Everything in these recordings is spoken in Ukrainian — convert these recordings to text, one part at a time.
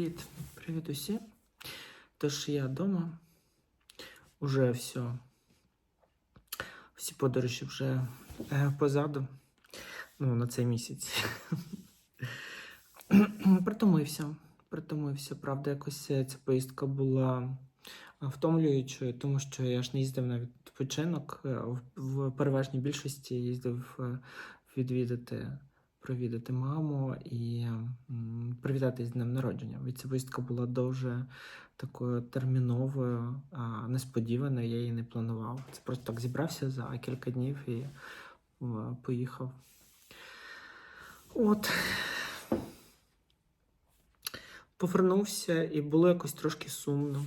Привіт, привіт усім. Тож я вдома. Уже все. Всі подорожі вже е, позаду. Ну, на цей місяць. Притомився. Притомився. Правда, якось е, ця поїздка була е, втомлюючою, тому що я ж не їздив на відпочинок. В, переважній більшості їздив відвідати провідати маму і привітати з днем народження. Від ця була дуже такою терміновою, несподіваною, я її не планував. Це просто так зібрався за кілька днів і поїхав. От. Повернувся і було якось трошки сумно.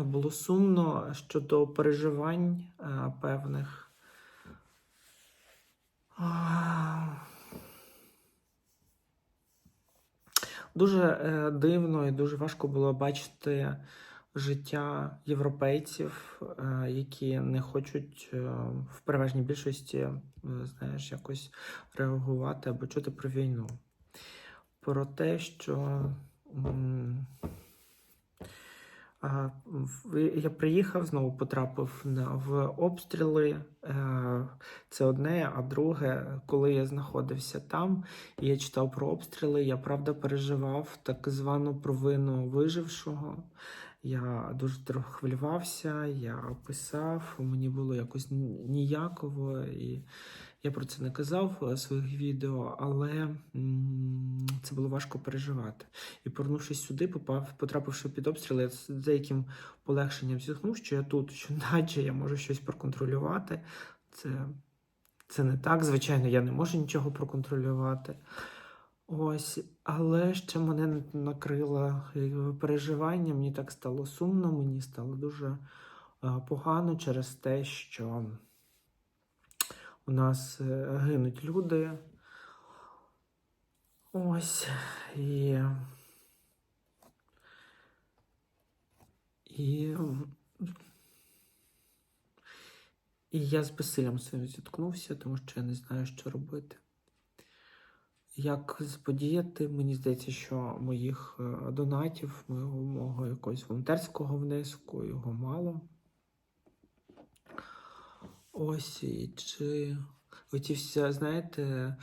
Було сумно щодо переживань певних. А, Дуже е, дивно і дуже важко було бачити життя європейців, е, які не хочуть е, в переважній більшості, знаєш, якось реагувати або чути про війну. Про те, що я приїхав, знову потрапив в обстріли. Е, Це одне, а друге, коли я знаходився там, і я читав про обстріли, я правда переживав так звану провину вижившого. Я дуже хвилювався, я писав, мені було якось ніяково, і я про це не казав у своїх відео, але це було важко переживати. І повернувшись сюди, попав, потрапивши під обстріли, я з деяким полегшенням зітхнув, що я тут, що наче я можу щось проконтролювати. Це, це не так. Звичайно, я не можу нічого проконтролювати. Ось, але ще мене накрило е, переживання, мені так стало сумно, мені стало дуже е, погано через те, що у нас е, гинуть люди. Ось. І, і, і я з безсиллям своїм зіткнувся, тому що я не знаю, що робити. Як заподіяти, мені здається, що моїх е, донатів, мого якогось волонтерського внеску, його мало. Ось і чи оці вся, знаєте,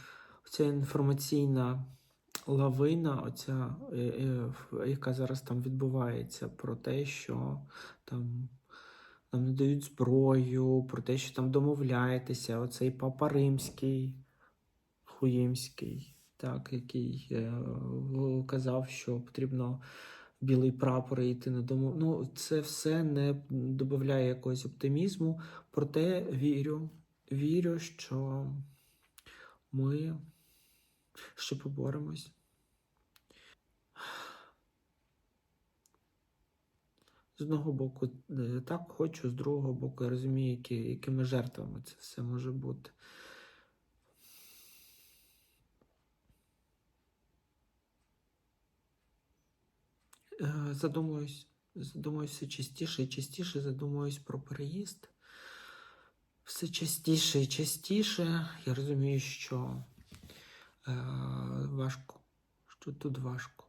ця інформаційна лавина, оця, е, е, яка зараз там відбувається, про те, що там нам не дають зброю, про те, що там домовляєтеся, оцей папа римський, хуїмський, так, який е, казав, що потрібно білий прапор і йти на дому. Ну, це все не додає якогось оптимізму. Проте вірю, вірю, що ми ще поборемось. З одного боку, е, так хочу, з другого боку, я розумію, які, якими жертвами це все може бути. Задумуюсь, задумуюсь все частіше і частіше задумуюсь про переїзд. Все частіше і частіше. Я розумію, що е, важко, що тут важко.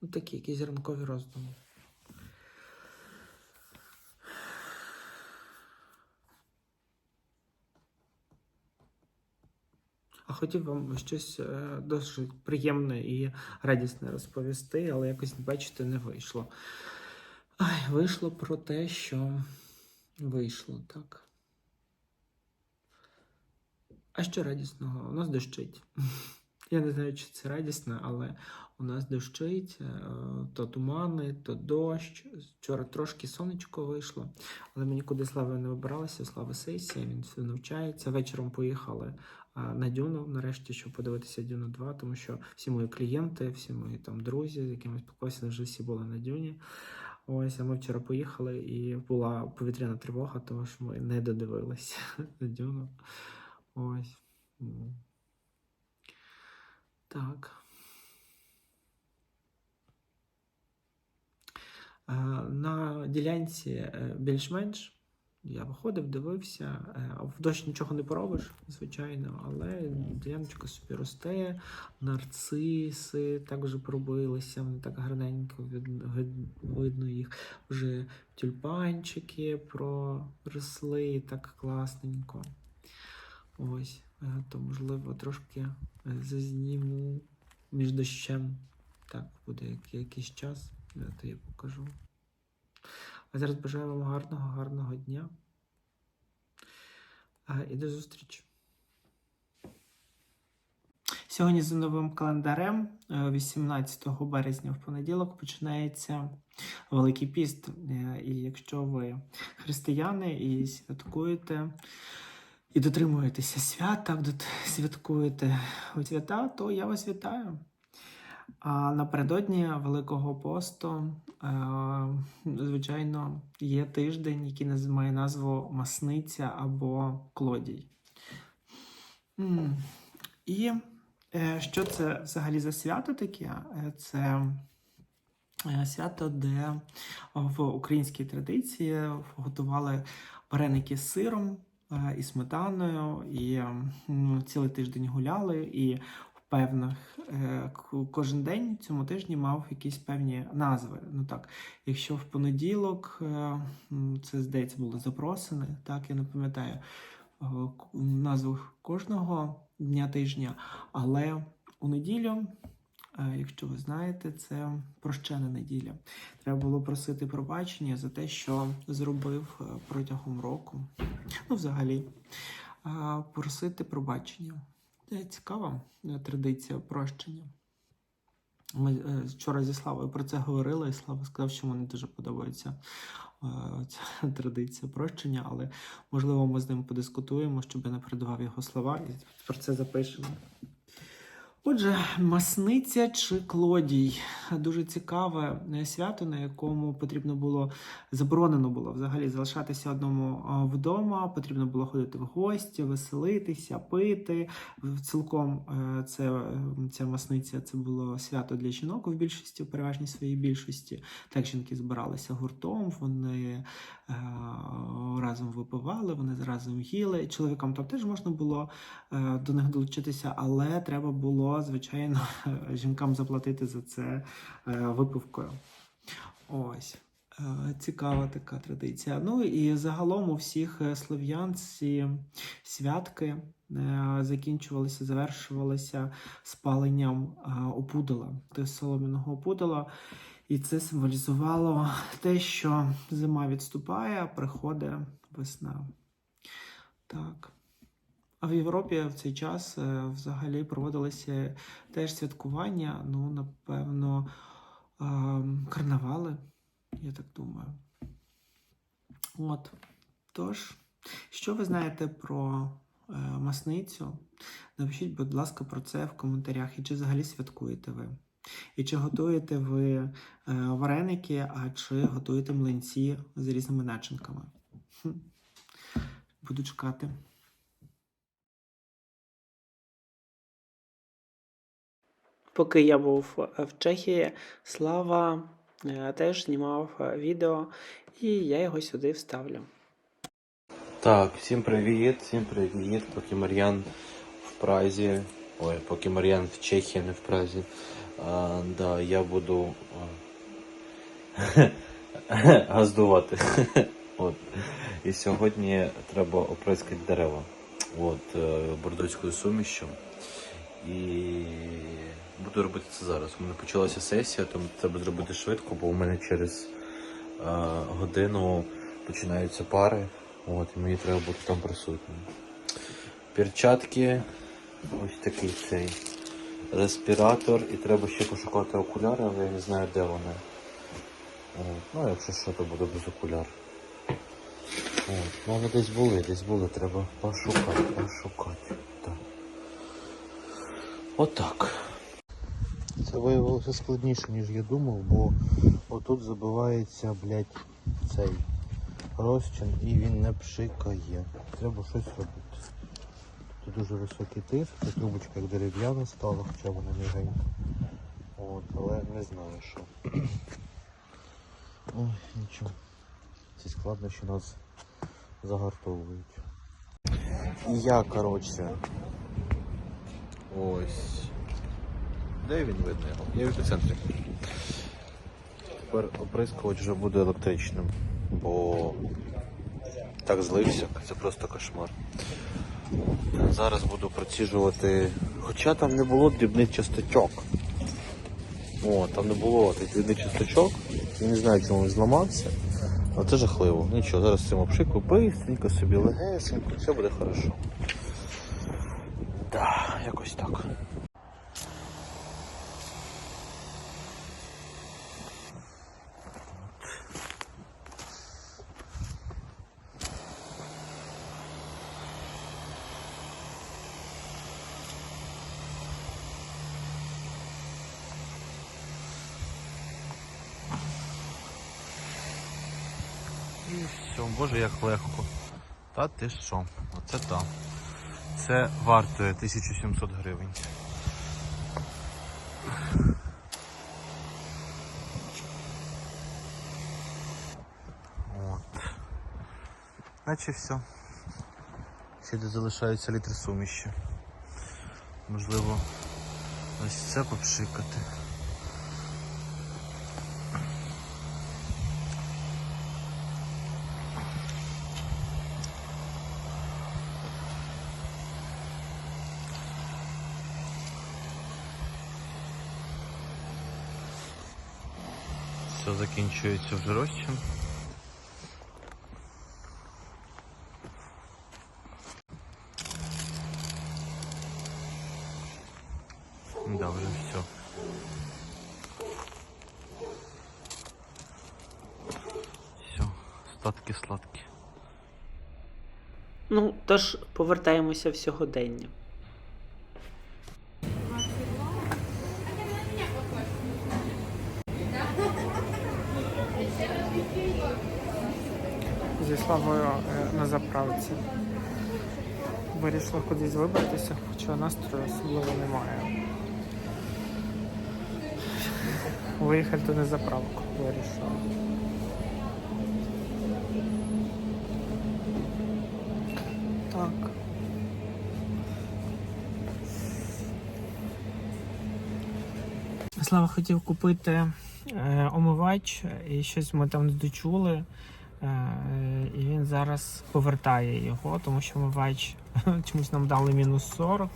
Ну, такі якісь ранкові роздуми. А хотів вам щось е, досить приємне і радісне розповісти, але якось, бачите, не вийшло. Ай, вийшло про те, що вийшло, так. А що радісного? У нас дощить. Я не знаю, чи це радісно, але у нас дощить, е, то тумани, то дощ. Вчора трошки сонечко вийшло, але ми нікуди слави не вибиралися. Слава сесія, він все навчається. Вечором поїхали на Дюну, нарешті, щоб подивитися Дюну 2, тому що всі мої клієнти, всі мої там друзі, з якими спілкувався, вже всі були на Дюні. Ось, а ми вчора поїхали, і була повітряна тривога, тому що ми не додивилися на Дюну. Ось. Так. Е, На ділянці е, більш-менш Я виходив, дивився. Е, В дощ нічого не поробиш, звичайно, але діляночка собі росте, нарциси також пробилися, вони так гарненько видно, їх. Вже тюльпанчики проросли так класненько. Ось, е, то можливо трошки е, зазніму між дощем. Так, буде якийсь час, то я покажу. А зараз бажаю вам гарного, гарного дня. І до зустрічі. Сьогодні за новим календарем, е, 18 березня в понеділок, починається Великий піст. Е, І якщо ви християни і святкуєте, і дотримуєтеся свят, так, святкуєте у свята, то я вас вітаю. А напередодні Великого посту, е, звичайно, є тиждень, який має назву Масниця або Клодій. І е, що це взагалі за свято таке? Е, Це е, свято, де в українській традиції готували вареники з сиром е, і сметаною, і цілий тиждень гуляли. І певних е, кожен день цьому тижні мав якісь певні назви. Ну так, якщо в понеділок е, це здається було запросини, так я не пам'ятаю е, назву кожного дня тижня, але у неділю. Якщо ви знаєте, це прощена неділя. Треба було просити пробачення за те, що зробив протягом року. Ну, взагалі, просити пробачення. Це цікава е, традиція прощення. Ми е, вчора зі Славою про це говорили, і Слава сказав, що мені дуже подобається е, ця традиція прощення, але можливо ми з ним подискутуємо, щоб я не передавав його слова, і про це запишемо. Отже, масниця чи клодій дуже цікаве е, свято, на якому потрібно було заборонено було взагалі залишатися одному вдома. Потрібно було ходити в гості, веселитися, пити. Цілком е, це е, ця масниця це було свято для жінок в більшості, в переважній своїй більшості. Так жінки збиралися гуртом, вони е, разом випивали, вони разом їли. Чоловікам там теж можна було е, до них долучитися, але треба було, звичайно, жінкам заплатити за це е, випивкою. Ось. Е, Цікава така традиція. Ну і загалом у всіх е, слов'ян ці святки закінчувалися, завершувалися спаленням опудала, тобто солом'яного опудала. І це символізувало те, що зима відступає, приходить весна. Так. А в Європі в цей час е, взагалі проводилися теж святкування, ну, напевно, карнавали, я так думаю. От. Тож, що ви знаєте про е, масницю? Напишіть, будь ласка, про це в коментарях. І чи взагалі святкуєте ви? І чи готуєте ви е, вареники, а чи готуєте млинці з різними начинками? Буду чекати. Поки я був е, в Чехії, Слава е, теж знімав е, відео, і я його сюди вставлю. Так, всім привіт, всім привіт. Поки Мар'ян в Празі. Ой, поки Мар'ян в Чехії, не в Празі. А, да, я буду газдувати. От. І сьогодні треба оприскати дерева. От, бордоцькою сумішю. І буду робити це зараз. У мене почалася сесія, тому треба зробити швидко, бо у мене через е, годину починаються пари. От, і мені треба бути там присутнім. Перчатки, ось такий цей респіратор, і треба ще пошукати окуляри, але я не знаю, де вони. От, ну, якщо що, то буде без окуляр. От, ну, вони десь були, десь були, треба пошукати, пошукати. Так. Отак. Це виявилося складніше, ніж я думав, бо отут забивається, блядь, цей розчин і він не пшикає. Треба щось робити. Тут дуже високий тиск, ця трубочка як дерев'яна стала, хоча вона мігенька. От, але не знаю що. Ой, нічого. Ці складнощі нас загартовують. І я, коротше. Ось. Де він видно його? Я в епіцентрі. Тепер оприскувач вже буде електричним, бо так злився, це просто кошмар. Зараз буду проціжувати. Хоча там не було дрібних часточок. О, там не було тих дрібних часточок. Я не знаю, чому він зламався. Але це жахливо. Нічого, зараз цим обшику бистренько собі легесенько, все буде хорошо. Да, якось так. Боже, як легко. Та ти що? Оце так. Це вартує 1700 гривень. От. Наче все. Ще де залишаються літри суміші. Можливо, ось це попшикати. Все закінчується вже розчин. Да, вже все. Все, статки сладкі. Ну, тож повертаємося в сьогодення. Зі Славою е, на заправці. Вирішила кудись вибратися, хоча настрою особливо немає. Виїхати на заправку вирішила. Так. Слава хотів купити е, омивач, і щось ми там не дочули. Е, і він зараз повертає його, тому що омивач чомусь нам дали мінус 40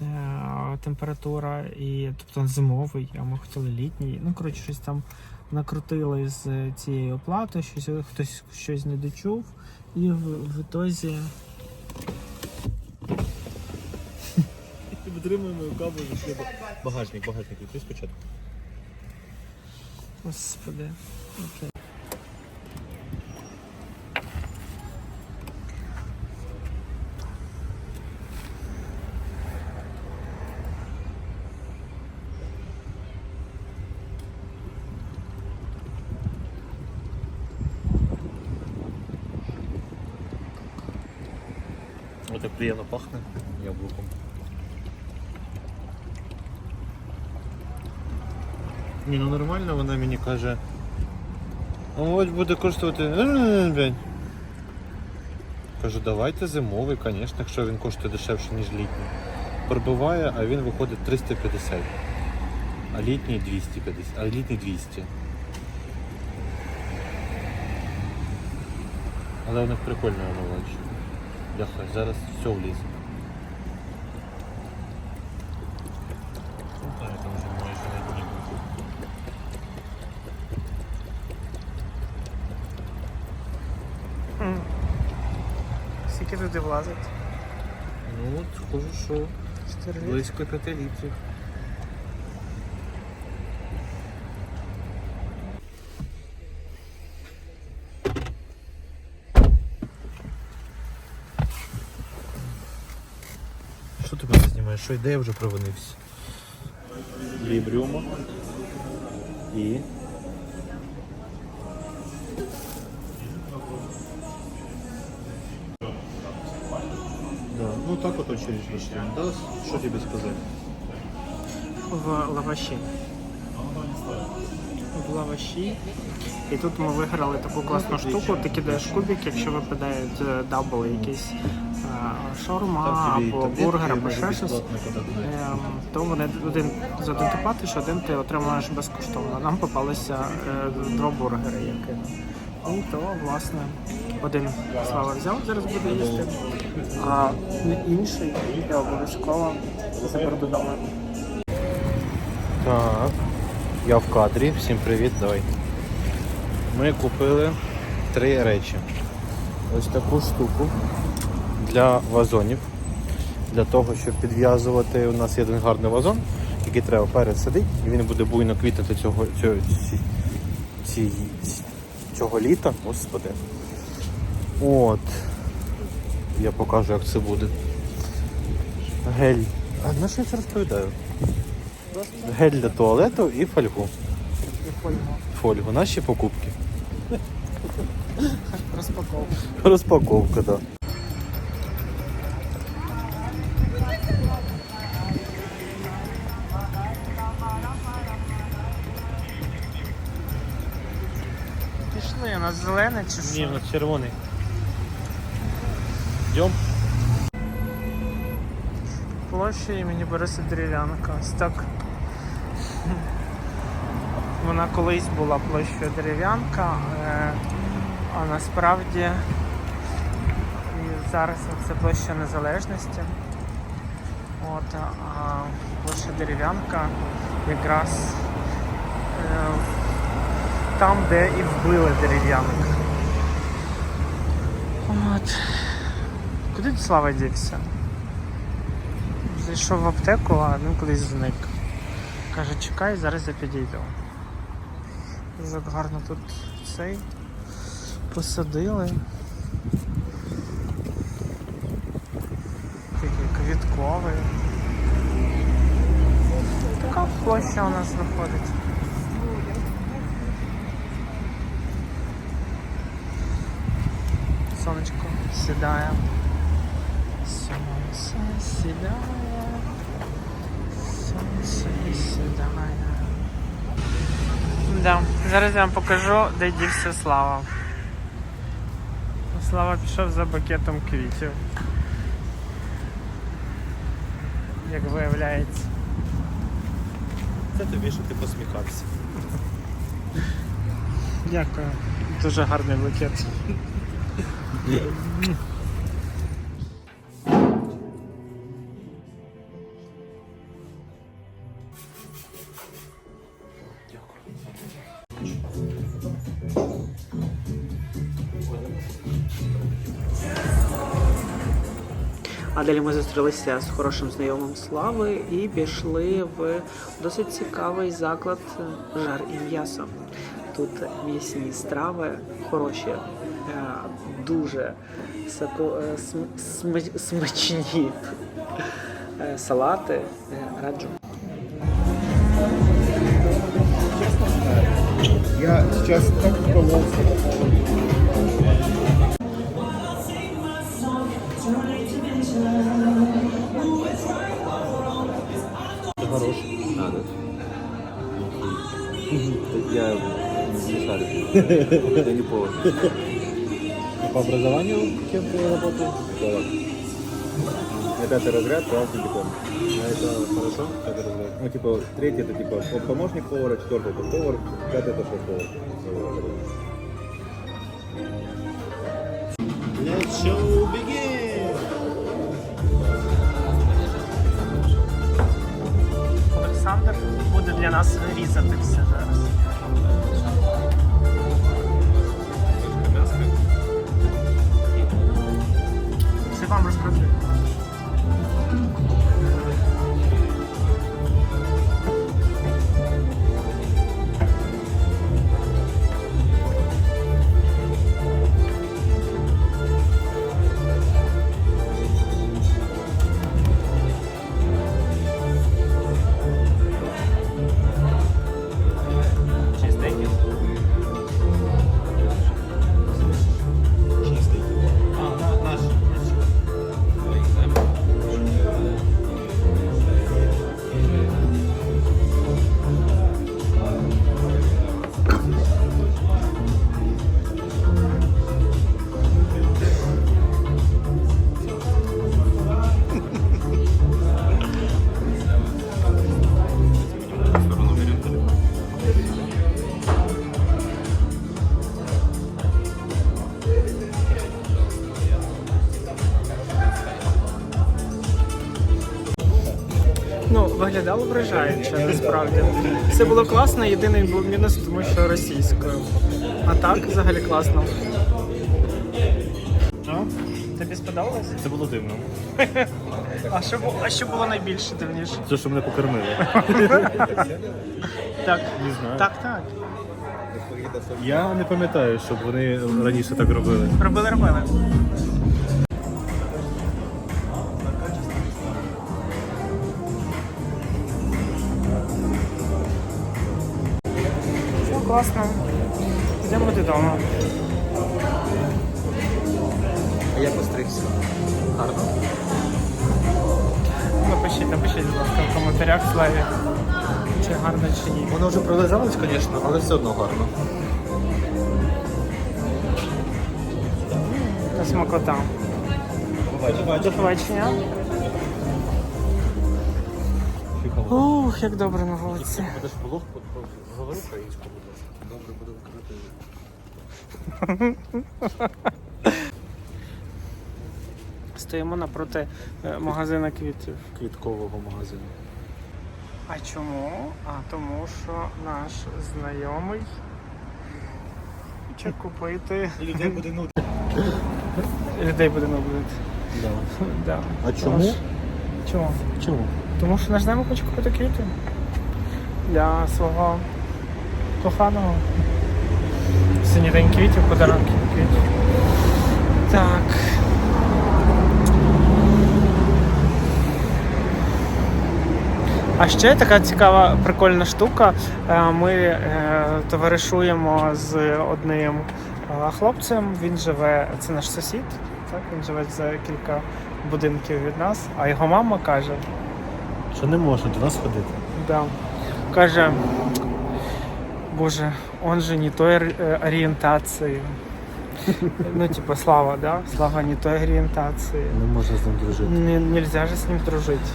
е, температура, і тобто зимовий, а ми хотіли літній. Ну, коротше, щось там накрутили з цією оплатою, щось хтось щось не дочув. І в, в ітозі Витримуємо каву ще багажник, багажник відкрий спочатку. Господи. Окей. Ось так приємно пахне яблуком. Ні, ну нормально, вона мені каже. Ось буде коштувати. е. Кажу, давайте зимовий, звісно, якщо він коштує дешевше, ніж літній. Пробиває, а він виходить 350. А літній 250, а літній 200. Але у них прикольний омивач. Бляха, зараз все влізе. Скільки туди влазить? Ну, от, схоже, що 4 літри. близько 5 літрів. Що знімаєш? Що ідея вже провинився? Лібрюма. І. Да, ну так вот очередь пошли. Да, что тебе сказать? В лаваші. В лаваші. І тут ми виграли таку класну штуку. Ти кидаєш кубик, якщо випадають е, дабл якийсь е, шаурма або бургер, або ще щось. Ем, то вони один за один ти платиш, один ти отримуєш безкоштовно. Нам попалися е, дробургери, які. І то, власне, один слава взяв, зараз буде їсти, а інший я обов'язково заберу додому. Так, я в кадрі. Всім привіт, давай. Ми купили три речі. Ось таку штуку для вазонів. Для того, щоб підв'язувати, у нас є один гарний вазон, який треба пересадити, і він буде буйно квітнути цього, цього, ці, цього літа. Господи. От. Я покажу, як це буде. Гель. А на що я це розповідаю? Гель для туалету і фольгу. Фольгу. Наші покупки. Розпаковка. Розпаковка, так. Да. Зелене чи що? Ні, у нас червоний. Йдем. Площа імені Бориса Дерев'янка. Ось так. Вона колись була площею Дерев'янка, е, а насправді і зараз це площа Незалежності. От, а площа Дерев'янка якраз там, де і вбили дерев'янка. От. Куди ти Слава дівся? Зайшов в аптеку, а він кудись зник. Каже, чекай, зараз я підійду. Дуже гарно тут цей посадили. Такий квітковий. Така площа у нас виходить. Сонечко сідає. Сонце сідає. Сонце сідає. Да. Зараз я вам покажу, де дівся Слава. Слава пішов за букетом квітів. Як виявляється. Це тобі, що ти посміхався. Дякую. Дуже гарний букет. А далі ми зустрілися з хорошим знайомим Слави і пішли в досить цікавий заклад жар і м'ясо. Тут м'ясні страви хороші, дуже соко- е, см- см- смачні е, салати. Е, Раджу. Я сейчас так кололся. Хорош. Надо. Я не шарю. Я не повар. По образованию кем ты работаешь? Повар. Я пятый разряд, классный диплом. А это хорошо? Это называется? Ну, типа, третий это типа помощник повара, четвертый это повар, пятый это шеф-повар. Let's show begin! Олександр буде для нас різати все зараз. Вам розкажу. Виглядало вражаюче, насправді. Все було класно, єдиний був мінус, тому що російською. А так взагалі класно. Ну, тобі сподобалось? Це було дивно. А що, бу- а що було найбільше дивніше? Це, що мене покормили. Так. Не знаю. Так, так. Я не пам'ятаю, щоб вони раніше так робили. Робили, робили. Класно. Йдемо додому. А я постригся. Гарно. Напишіть, напишіть, будь ласка, в коментарях Славі. Чи гарно, чи ні. Воно вже пролизалось, звісно, але все одно гарно. Та смакота. До побачення. Ух, як добре на вулиці. Будеш блог, говори українською. Добре, буду викрити. Стоїмо напроти е, магазина квітів. Квіткового магазину. А чому? А тому що наш знайомий хоче купити. Людей буде нудно. Людей буде набудити. Да. Да. А чому? Наш- Чому? Чому? Тому що наш знайомий хоче купити квіти для свого коханого. Сьогодні день квітів, подарунки квітів. Так. А ще така цікава прикольна штука. Е, Ми е, товаришуємо з одним е, хлопцем. Він живе, це наш сусід. Так, він живе за кілька будинків від нас. А його мама каже: Що не можна до нас ходити. Да. Каже, боже, он же не той э, ориентации. Ну, типа, Слава, да? Слава не той ориентации. Не можна з ним дружити. Не, нельзя же з ним дружити.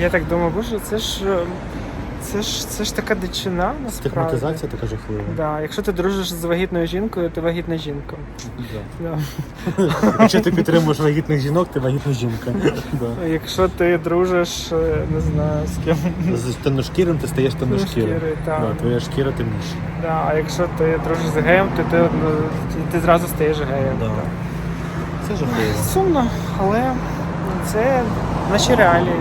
Я так думаю, боже, це ж е, це ж це ж така дичина насправді. Стигматизація така жахлива. Да. Якщо ти дружиш з вагітною жінкою, ти вагітна жінка. Да. Да. Якщо ти підтримуєш вагітних жінок, ти вагітна жінка. Да. Якщо ти дружиш, е, не знаю, з ким. З темношкірим ти стаєш темношкірим. Да, твоя шкіра темніша. Да, а якщо ти дружиш з геєм, то ти, ну, ти, ти зразу стаєш геєм. Да. Це жахливо. Сумно, але це наші реалії.